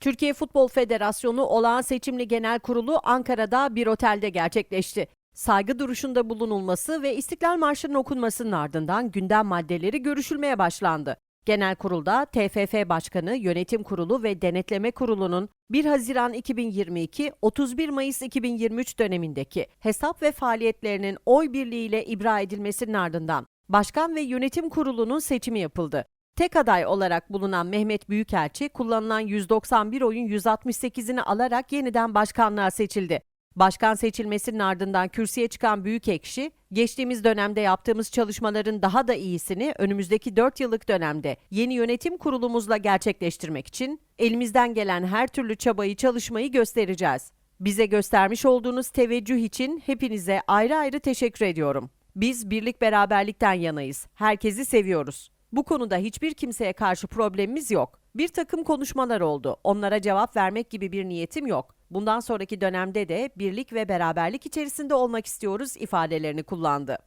Türkiye Futbol Federasyonu olağan seçimli genel kurulu Ankara'da bir otelde gerçekleşti. Saygı duruşunda bulunulması ve İstiklal Marşı'nın okunmasının ardından gündem maddeleri görüşülmeye başlandı. Genel kurulda TFF Başkanı, Yönetim Kurulu ve Denetleme Kurulu'nun 1 Haziran 2022 31 Mayıs 2023 dönemindeki hesap ve faaliyetlerinin oy birliğiyle ibra edilmesinin ardından Başkan ve Yönetim Kurulu'nun seçimi yapıldı. Tek aday olarak bulunan Mehmet Büyükelçi kullanılan 191 oyun 168'ini alarak yeniden başkanlığa seçildi. Başkan seçilmesinin ardından kürsüye çıkan Büyükekşi, geçtiğimiz dönemde yaptığımız çalışmaların daha da iyisini önümüzdeki 4 yıllık dönemde yeni yönetim kurulumuzla gerçekleştirmek için elimizden gelen her türlü çabayı çalışmayı göstereceğiz. Bize göstermiş olduğunuz teveccüh için hepinize ayrı ayrı teşekkür ediyorum. Biz birlik beraberlikten yanayız. Herkesi seviyoruz. Bu konuda hiçbir kimseye karşı problemimiz yok. Bir takım konuşmalar oldu. Onlara cevap vermek gibi bir niyetim yok. Bundan sonraki dönemde de birlik ve beraberlik içerisinde olmak istiyoruz ifadelerini kullandı.